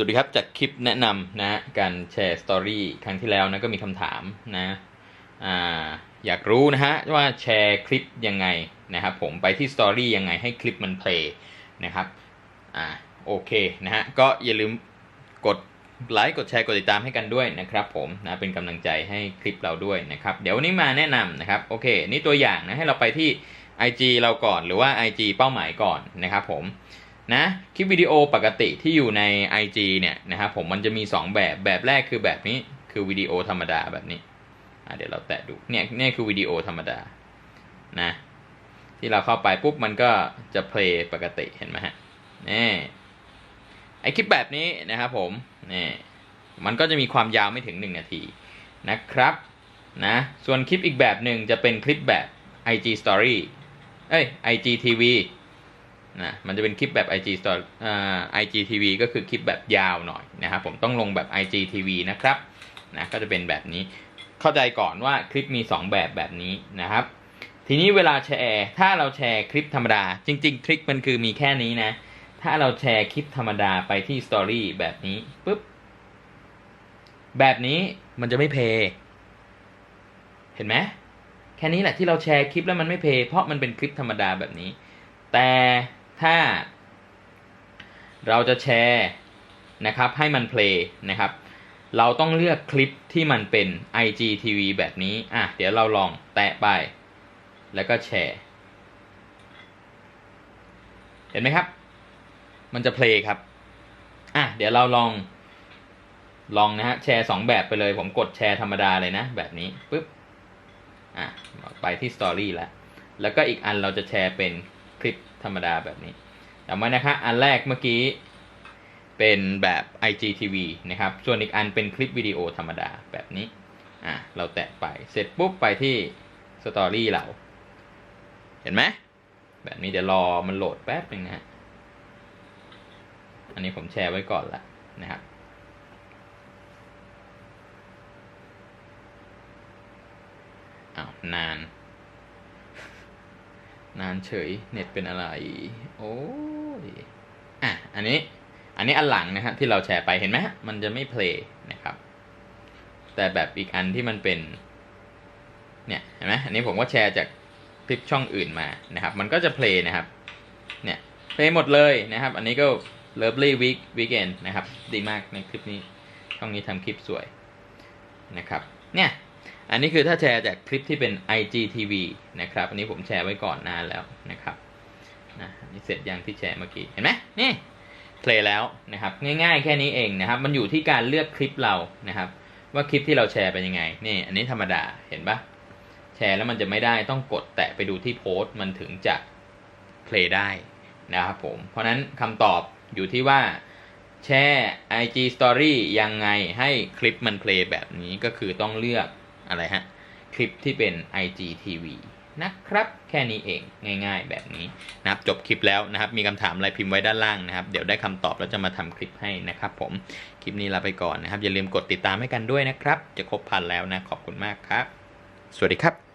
วัสดีครับจากคลิปแนะนำนะการแชร์สตอรี่ครั้งที่แล้วนะก็มีคำถามนะอ่าอยากรู้นะฮะว่าแชร์คลิปยังไงนะครับผมไปที่สตอรี่ยังไงให้คลิปมันเพลย์นะครับอ่าโอเคนะฮะก็อย่าลืมกดไลค์กดแชร์กดติดตามให้กันด้วยนะครับผมนะเป็นกำลังใจให้คลิปเราด้วยนะครับเดี๋ยววันนี้มาแนะนำนะครับโอเค นี่ตัวอย่างนะให้เราไปที่ IG เราก่อนหรือว่า IG เป้าหมายก่อนนะครับผม นะคลิปวิดีโอปกติที่อยู่ใน IG เนี่ยนะครับผมมันจะมี 2 แบบแบบแรกคือแบบนี้คือวิดีโอธรรมดาแบบนี้เดี๋ยวเราแตะดูเนี่ยเนี่ยคือวิดีโอธรรมดานะที่เราเข้าไปปุ๊บมันก็จะเพลย์ปกติเห็นไหมฮะนี่ไอคลิปแบบนี้นะครับผมนี่มันก็จะมีความยาวไม่ถึง 1 นาทีนะครับนะส่วนคลิปอีกแบบหนึ่งจะเป็นคลิปแบบ IG Story เอ้ย IGTV นะมันจะเป็นคลิปแบบ IG Story อ่า IGTV ก็คือคลิปแบบยาวหน่อยนะครับผมต้องลงแบบ IGTV นะครับนะก็จะเป็นแบบนี้เข้าใจก่อนว่าคลิปมี 2 แบบแบบนี้นะครับ ทีนี้เวลาแชร์ถ้าเราแชร์คลิปธรรมดา จริงๆทริคมันคือมีแค่นี้นะ ถ้าเราแชร์คลิปธรรมดาไปที่ Story แบบนี้ปุ๊บแบบนี้มันจะไม่เพย์เห็นไหมแค่นี้แหละที่เราแชร์คลิปแล้วมันไม่เพย์เพราะมันเป็นคลิปธรรมดาแบบนี้ แต่ ถ้า เราจะแชร์นะครับให้มันเพลย์นะครับ เราต้องเลือกคลิปที่มันเป็น IGTV แบบนี้ อะ เดี๋ยวเราลองแตะไป แล้วก็แชร์ เห็นไหมครับ มันจะเพลย์ครับ อะ เดี๋ยวเราลอง ลองนะฮะ แชร์สองแบบไปเลย ผมกดแชร์ธรรมดาเลยนะ แบบนี้ปุ๊บ อะ ไปที่สตอรี่แล้ว แล้วก็อีกอันเราจะแชร์เป็น คลิปธรรมดาแบบนี้จำไว้นะคะ อันแรกเมื่อกี้เป็นแบบ IGTV นะครับ ส่วนอีกอันเป็นคลิปวิดีโอธรรมดาแบบนี้ อะ เราแตะไป เสร็จปุ๊บไปที่สตอรี่เรา เห็นไหม แบบนี้เดี๋ยวรอมันโหลดแป๊บหนึ่งนะฮะ อันนี้ผมแชร์ไว้ก่อนละนะครับอ้าวนาน นานเฉยเน็ตเป็นอะไร โอ้ยอะอันนี้อันนี้อันหลังนะครับที่เราแชร์ไปเห็นไหมมันจะไม่เพลย์นะครับ แต่แบบอีกอันที่มันเป็นเนี่ยเห็นไหมอันนี้ผมก็แชร์จากคลิปช่องอื่นมานะครับ มันก็จะเพลย์นะครับเนี่ยเพลย์หมดเลยนะครับ อันนี้ก็ Lovely Week Weekend นะครับ ดีมากในคลิปนี้ช่องนี้ทำคลิปสวยนะครับเนี่ย อันนี้คือถ้าแชร์จากคลิปที่เป็น IGTV นะครับ อันนี้ผมแชร์ไว้ก่อนนานแล้วนะครับนะนี่เสร็จยังที่แชร์เมื่อกี้ เห็นไหมนี่เพลย์แล้วนะครับ ง่ายๆแค่นี้เองนะครับ มันอยู่ที่การเลือกคลิปเรานะครับ ว่าคลิปที่เราแชร์เป็นยังไง นี่ อันนี้ธรรมดา เห็นปะแชร์แล้วมันจะไม่ได้ต้องกดแตะไปดูที่โพสต์มันถึงจะเพลย์ได้นะครับผม เพราะฉะนั้นคำตอบอยู่ที่ว่าแชร์ IG Story ยังไงให้คลิปมันเพลย์แบบนี้ก็คือต้องเลือก อะไรฮะ คลิปที่เป็น IGTV นะครับ แค่นี้เองง่าย ๆ แบบนี้นะครับจบคลิปแล้วนะครับ มีคำถามอะไรพิมพ์ไว้ด้านล่างนะครับ เดี๋ยวได้คำตอบแล้วจะมาทำคลิปให้นะครับผม คลิปนี้ลาไปก่อนนะครับ อย่าลืมกดติดตามให้กันด้วยนะครับ จะครบพันแล้วนะ ขอบคุณมากครับ สวัสดีครับ